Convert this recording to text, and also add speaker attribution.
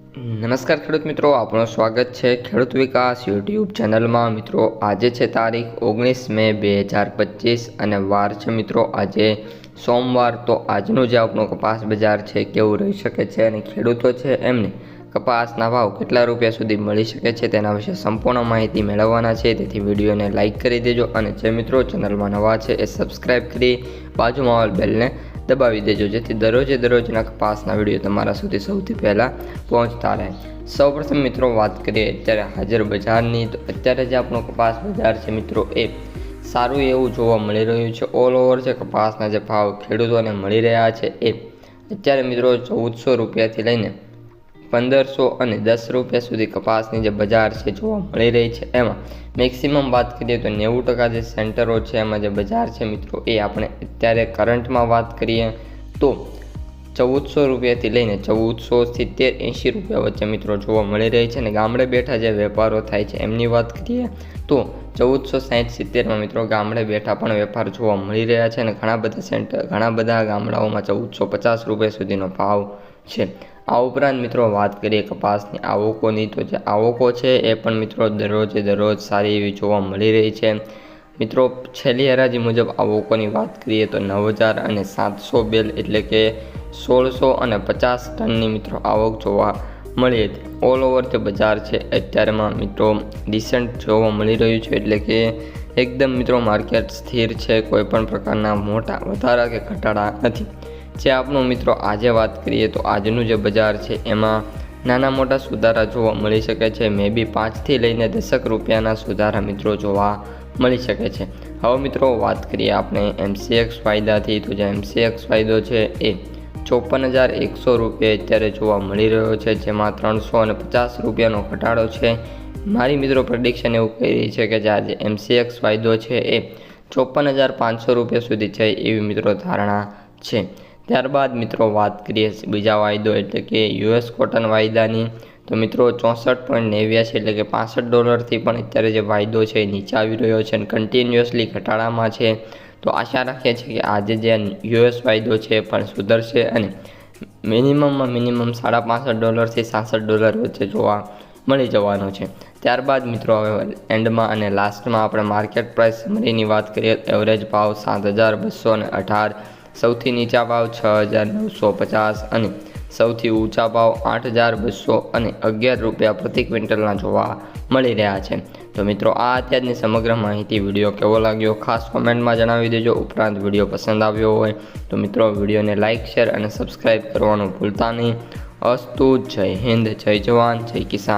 Speaker 1: નમસ્કાર ખેડૂત મિત્રો આપણું સ્વાગત છે ખેડૂત વિકાસ યુટ્યુબ ચેનલમાં. મિત્રો, આજે છે તારીખ ઓગણીસ મે બે હજાર પચીસ અને વાર છે મિત્રો, આજે સોમવાર. તો આજનું જે આપણો કપાસ બજાર છે, કેવું રહી શકે છે અને ખેડૂતો છે એમને કપાસના ભાવ કેટલા રૂપિયા સુધી મળી શકે છે તેના વિશે સંપૂર્ણ માહિતી મેળવવાના છે. તેથી વિડીયોને લાઇક કરી દેજો અને જે મિત્રો ચેનલમાં નવા છે એ સબસ્ક્રાઈબ કરી બાજુમાં આવેલ બેલને દબાવી દેજો, જેથી દરરોજે દરરોજના કપાસના વીડિયો તમારા સુધી સૌથી પહેલાં પહોંચતા રહે. સૌપ્રથમ મિત્રો, વાત કરીએ અત્યારે હાજર બજારની. તો અત્યારે જે આપણો કપાસ બજાર છે મિત્રો, એ સારું એવું જોવા મળી રહ્યું છે. ઓલ ઓવર જે કપાસના જે ભાવ ખેડૂતોને મળી રહ્યા છે, એ અત્યારે મિત્રો ચૌદસો રૂપિયાથી લઈને પંદરસો અને દસ રૂપિયા સુધી કપાસની જે બજાર છે જોવા મળી રહી છે. એમાં મેક્સિમમ વાત કરીએ તો નેવું ટકા જે સેન્ટરો છે એમાં જે બજાર છે મિત્રો એ આપણે અત્યારે કરંટમાં વાત કરીએ તો ચૌદસો રૂપિયાથી લઈને ચૌદસો સિત્તેર એંશી રૂપિયા વચ્ચે મિત્રો જોવા મળી રહી છે અને ગામડે બેઠા જે વેપારો થાય છે એમની વાત કરીએ તો ચૌદસો સાહીઠ સિત્તેરમાં મિત્રો ગામડે બેઠા પણ વેપાર જોવા મળી રહ્યા છે અને ઘણા બધા સેન્ટર ઘણા બધા ગામડાઓમાં ચૌદસો પચાસ રૂપિયા સુધીનો ભાવ છે. આ ઉપરાંત મિત્રો વાત કરીએ કપાસની આવકોની, તો જે આવકો છે એ પણ મિત્રો દરરોજે દરરોજ સારી એવી જોવા મળી રહી છે. મિત્રો, છેલ્લી હરાજી મુજબ આવકોની વાત કરીએ તો નવ હજાર અને સાતસો બેલ એટલે કે સોળસો અને પચાસ ટનની મિત્રો આવક જોવા મળી હતી. ઓલ ઓવર જે બજાર છે. અત્યારેમાં મિત્રો ડિસન્ટ જોવા મળી રહ્યું છે એટલે કે એકદમ મિત્રો માર્કેટ સ્થિર છે. કોઈપણ પ્રકારના મોટા વધારા કે ઘટાડા નથી. જે આપણો મિત્રો આજે વાત કરીએ તો આજનું જે બજાર છે, એમાં નાના મોટા સુધારા જોવા મળી શકે છે. મે બી પાંચથી લઈને દસક રૂપિયાના સુધારા મિત્રો જોવા મળી શકે છે. હવે મિત્રો વાત કરીએ આપણે એમસીએક્સ ફાયદાથી. તો જે એમસીએક્સ ફાયદો છે એ ચોપન હજાર એકસો રૂપિયા અત્યારે જોવા મળી રહ્યો છે, જેમાં ત્રણસો અને પચાસ રૂપિયાનો ઘટાડો છે. મારી મિત્રો પ્રડિક્શન એવું કહી રહી છે કે જે આજે એમસીએક્સ ફાયદો છે એ ચોપન હજાર પાંચસો રૂપિયા સુધી છે એવી મિત્રો ધારણા છે. ત્યારબાદ મિત્રો વાત કરીએ બીજા વાયદો એટલે કે યુએસ કોટન વાયદાની. તો મિત્રો ચોસઠ પોઈન્ટ નેવ્યાસી એટલે કે પાસઠ ડોલરથી પણ અત્યારે જે વાયદો છે એ નીચે આવી રહ્યો છે અને કન્ટિન્યુઅસલી ઘટાડામાં છે. તો આશા રાખીએ છીએ કે આજે જે યુએસ વાયદો છે પણ સુધરશે અને મિનિમમમાં મિનિમમ સાડા પાસઠ ડોલરથી સાસઠ ડોલર વચ્ચે જોવા મળી જવાનો છે. ત્યારબાદ મિત્રો હવે એન્ડમાં અને લાસ્ટમાં આપણે માર્કેટ પ્રાઇસ સમરીની વાત કરીએ એવરેજ ભાવ સાત હજાર બસો ને અઢાર સૌથી નીચા ભાવ છ હજાર નવસો પચાસ અને સૌથી ઊંચા ભાવ આઠ હજાર બસો અને અગિયાર રૂપિયા પ્રતિ ક્વિન્ટલના જોવા મળી રહ્યા છે. તો મિત્રો, આ અત્યારની સમગ્ર માહિતી વીડિયો કેવો લાગ્યો? ખાસ કોમેન્ટમાં જણાવી દેજો. ઉપરાંત વીડિયો પસંદ આવ્યો હોય તો મિત્રો, વિડીયોને લાઇક શેર અને સબસ્ક્રાઈબ કરવાનું ભૂલતા નહીં. અસ્તુ, જય હિન્દ, જય જવાન, જય કિસાન.